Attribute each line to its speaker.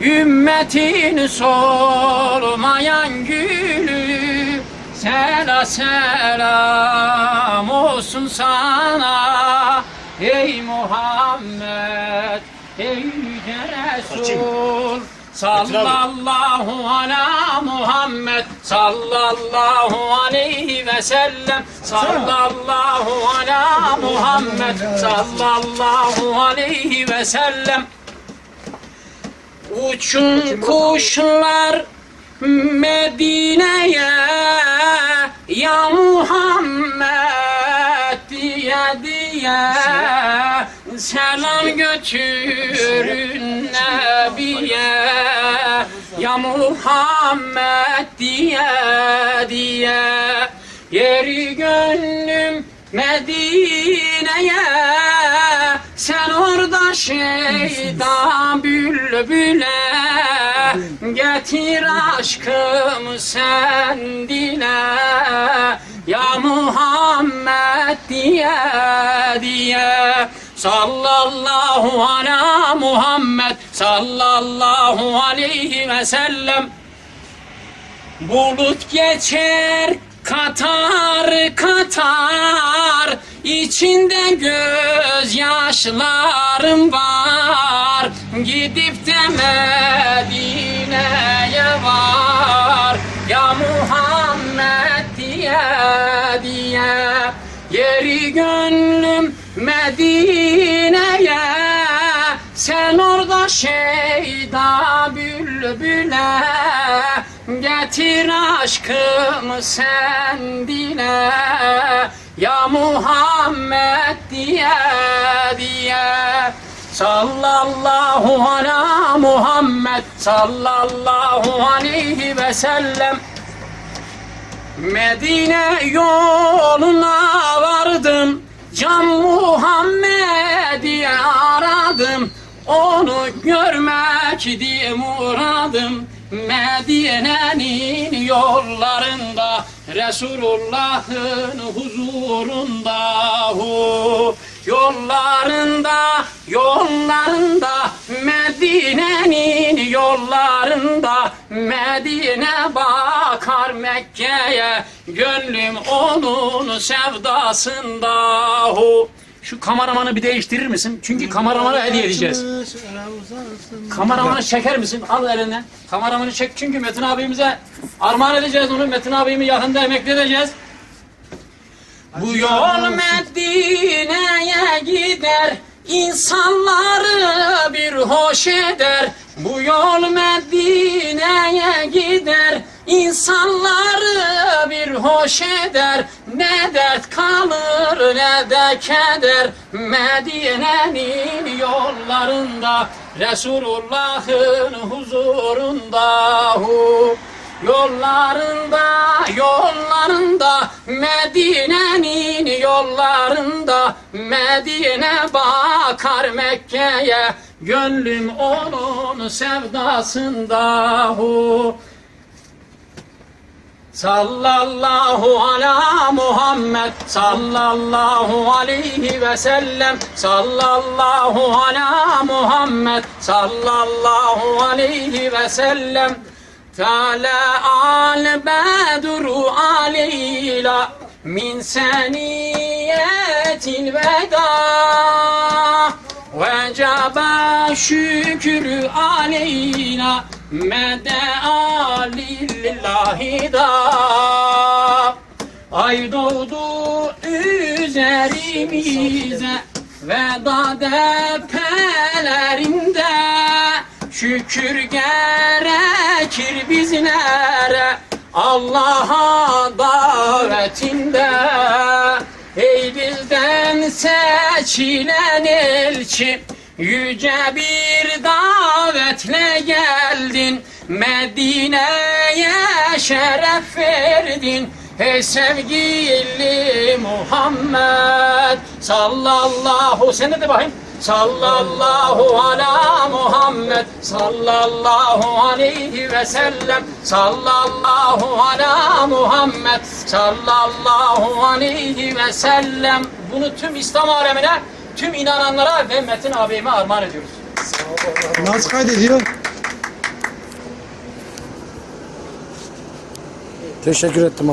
Speaker 1: Ümmetin solmayan gülü Sela selam olsun sana. Ey Muhammed Ey yüce Resul Sallallahu ala Muhammed Sallallahu aleyhi ve sellem. Sallallahu ala Muhammed Sallallahu aleyhi ve sellem Uçun kuşlar Medine'ye Ya Muhammed diye diye Selam götürün Nebiye Ya Muhammed diye diye. Yeri gönlüm Medine'ye Orada şeyda bülbüle Getir aşkımı sen dile. Ya Muhammed diye diye. Sallallahu ala Muhammed Sallallahu aleyhi ve sellem. Bulut geçer katar katar. İçinde gözyaşlarım var Gidip de Medine'ye var. Ya Muhammed diye diye Yeri gönlüm Medine'ye. Sen orada şeyda bülbüle Getir aşkımı sen dile. Ya Muhammed diye diye. Sallallahu ala Muhammed Sallallahu aleyhi ve sellem. Medine yoluna vardım Can Muhammed'i aradım. Onu görmek diye muradım Medine'nin yollarında Resulullah'ın huzurunda Yollarında, Medine'nin yollarında Medine bakar Mekke'ye Gönlüm onun sevdasında hu. Şu kameramanı bir değiştirir misin? Çünkü kameramanı hediye edeceğiz. Kameramanı çeker misin? Al eline. Kameramanı çek çünkü Metin abimize armağan edeceğiz onu. Metin abimi yakında emekli edeceğiz. Bu yol Medine'ye gider, insanları bir hoş eder. Bu yol Medine'ye gider, insanları bir hoş eder. Ne dert kalır ne de keder, Medine'nin yollarında, Resulullah'ın huzurunda. Hu. Yollarında, yollarında, yollarında, Medine bakar Mekke'ye, gönlüm onun sevdasında. Hu. Sallallahu ala Muhammed sallallahu aleyhi ve sellem sallallahu ala Muhammed sallallahu aleyhi ve sellem Tala al bedru aleyla min seniyetil veda. Vecaba şükrü aleyna medea lillahi da. Ay doğdu üzerimize veda depelerinde. Şükür gerekir bizlere Allah'a davetinde Ey bizden seçilen elçi Yüce bir davetle geldin. Medine'ye şeref verdin. Ey sevgili Muhammed Sallallahu Sen de bakayım Sallallahu ala Muhammed Sallallahu aleyhi ve sellem Sallallahu ala Muhammed Sallallahu aleyhi ve sellem Bunu tüm İslam alemine, tüm inananlara ve Metin abime armağan ediyoruz.
Speaker 2: Nasıl kaydediyor? Teşekkür ettim.